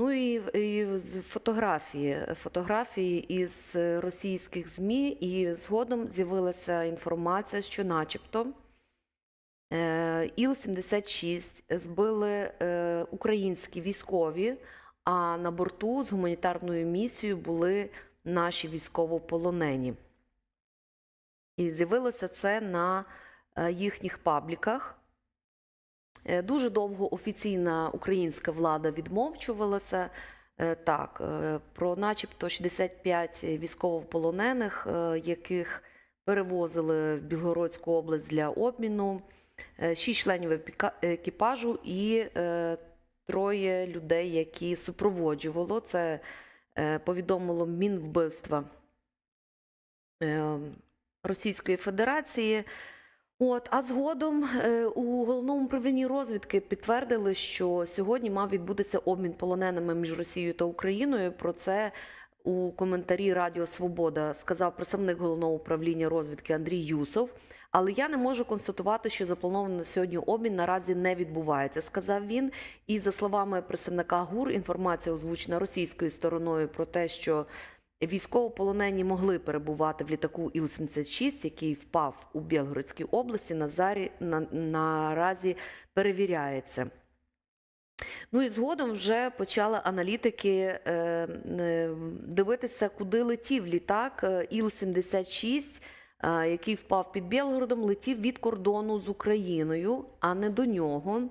Ну і, і фотографії, фотографії із російських ЗМІ, і згодом з'явилася інформація, що, начебто, е, Іл-76 збили е, українські військові, а на борту з гуманітарною місією були наші військовополонені. І з'явилося це на е, їхніх пабліках. Е, Дуже довго офіційна українська влада відмовчувалася. Е, Так, е, про начебто 65 військовополонених, яких перевозили в Білгородську область для обміну, 6 членів екіпажу і троє людей, які супроводжувало. Це повідомило Мінвбивства е, Російської Федерації. От, а згодом е, у головному управлінні розвідки підтвердили, що сьогодні мав відбутися обмін полоненими між Росією та Україною. Про це у коментарі Радіо Свобода сказав представник головного управління розвідки Андрій Юсов. Але я не можу констатувати, що запланований сьогодні обмін наразі не відбувається, сказав він. І за словами представника ГУР, інформація озвучена російською стороною про те, що Військовополонені могли перебувати в літаку Іл-76, який впав у Білгородській області. Назарі, на, наразі перевіряється. Ну і згодом вже почали аналітики е, е, дивитися, куди летів літак е, Іл-76, е, який впав під Білгородом, летів від кордону з Україною, а не до нього.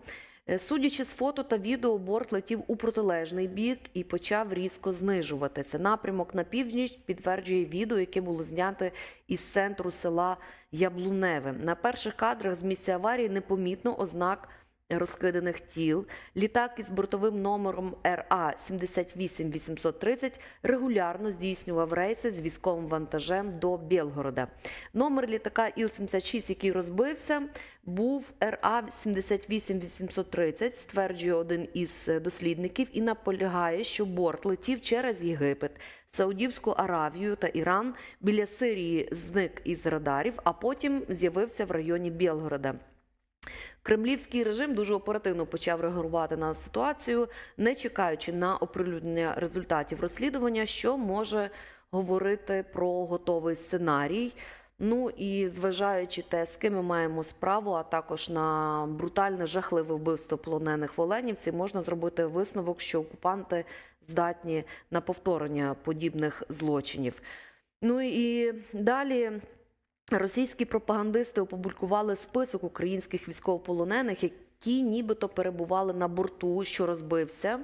Е, Судячи з фото та відео, борт летів у протилежний бік і почав різко знижуватися. Напрямок на північ підтверджує відео, яке було знято із центру села Яблуневе. На перших кадрах з місця аварії непомітно ознак розкиданих тіл. Літак із бортовим номером РА 78830 регулярно здійснював рейси з військовим вантажем до Білгорода. Номер літака Іл-76, який розбився, був РА 78830, стверджує один із дослідників, і наполягає, що борт летів через Єгипет, Саудівську Аравію та Іран. Біля Сирії зник із радарів, а потім з'явився в районі Білгорода. Кремлівський режим дуже оперативно почав реагувати на ситуацію, не чекаючи на оприлюднення результатів розслідування, що може говорити про готовий сценарій. Ну і зважаючи те, з ким ми маємо справу, а також на брутальне жахливе вбивство полонених в Оленівці, можна зробити висновок, що окупанти здатні на повторення подібних злочинів. Ну і далі Російські пропагандисти опублікували список українських військовополонених, які нібито перебували на борту, що розбився.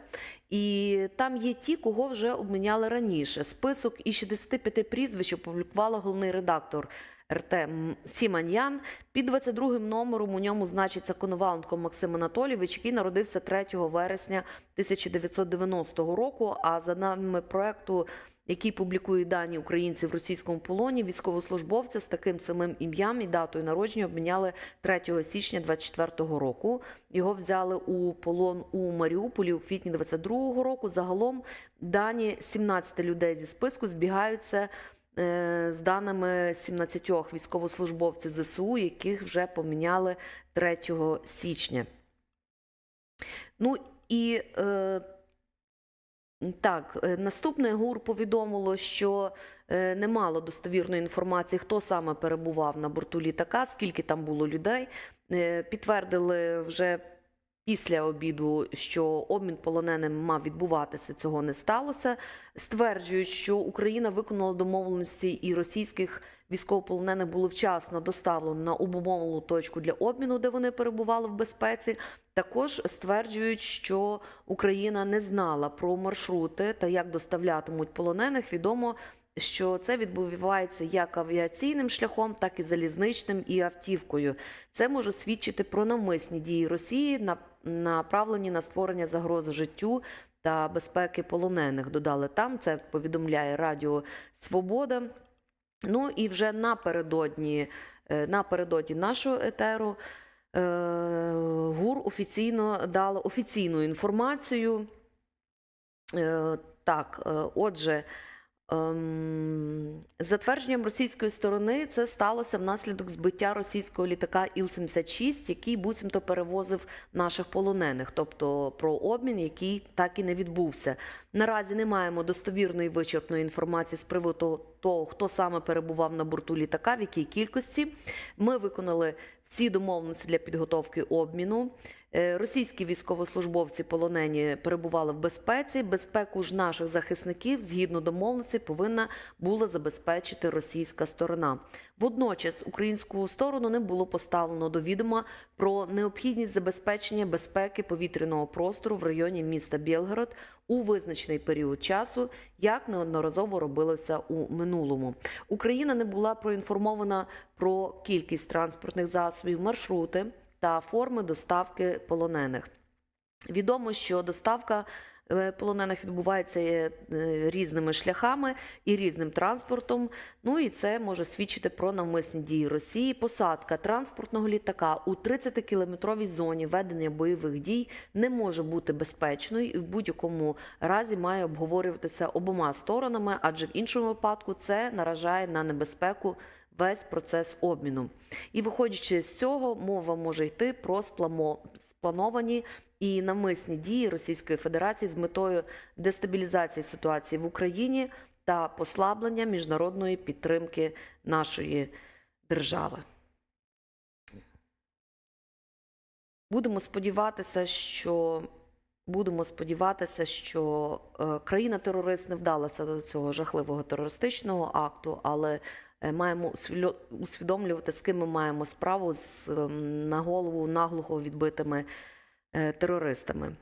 І там є ті, кого вже обміняли раніше. Список із 65 прізвищ опублікувала головний редактор РТ Сіманьян. Під 22 номером у ньому значиться Коноваленко Максим Анатолійович, який народився 3 вересня 1990 року. А за даними проекту який публікує дані українців в російському полоні, військовослужбовця з таким самим ім'ям і датою народження обміняли 3 січня 24 року. Його взяли у полон у Маріуполі у квітні 22 року. Загалом дані 17 людей зі списку збігаються з даними 17 військовослужбовців ЗСУ, яких вже поміняли 3 січня. Ну і е, так, е, наступне ГУР повідомило, що е, не достовірної інформації, хто саме перебував на борту літака, скільки там було людей. Е, Підтвердили вже після обіду, що обмін полоненим мав відбуватися, цього не сталося. Стверджують, що Україна виконала домовленості і російських військовополонених було вчасно доставлено на обумовлену точку для обміну, де вони перебували в безпеці. Також стверджують, що Україна не знала про маршрути та як доставлятимуть полонених. Відомо, що це відбувається як авіаційним шляхом, так і залізничним і автівкою. Це може свідчити про навмисні дії Росії, на- направлені на створення загрози життю та безпеки полонених. Додали там. Це повідомляє Радіо Свобода. Ну і вже напередодні, е, напередодні нашого етеру е, ГУР офіційно дала офіційну інформацію. Е, Так, отже, Ем, За твердженням російської сторони, це сталося внаслідок збиття російського літака Іл-76, який буцімто перевозив наших полонених, тобто про обмін, який так і не відбувся. Наразі не маємо достовірної вичерпної інформації з приводу того, хто саме перебував на борту літака, в якій кількості. Ми виконали всі домовленості для підготовки обміну. Е, Російські військовослужбовці полонені перебували в безпеці. Безпеку ж наших захисників згідно домовленості повинна була забезпечити російська сторона. Водночас українську сторону не було поставлено до відома про необхідність забезпечення безпеки повітряного простору в районі міста Білгород у визначений період часу, як неодноразово робилося у минулому. Україна не була проінформована про кількість транспортних засобів, маршрути та форми доставки полонених. Відомо, що доставка е, полонених відбувається е, різними шляхами і різним транспортом. Ну і це може свідчити про навмисні дії Росії. Посадка транспортного літака у 30-кілометровій зоні ведення бойових дій не може бути безпечною і в будь-якому разі має обговорюватися обома сторонами, адже в іншому випадку це наражає на небезпеку весь процес обміну. І виходячи з цього, мова може йти про сплановані і навмисні дії Російської Федерації з метою дестабілізації ситуації в Україні та послаблення міжнародної підтримки нашої держави. Будемо сподіватися, що будемо сподіватися, що е, країна-терорист не вдалася до цього жахливого терористичного акту, але маємо усвіло- усвідомлювати, з ким ми маємо справу з ем, на голову наглухо відбитими е, терористами.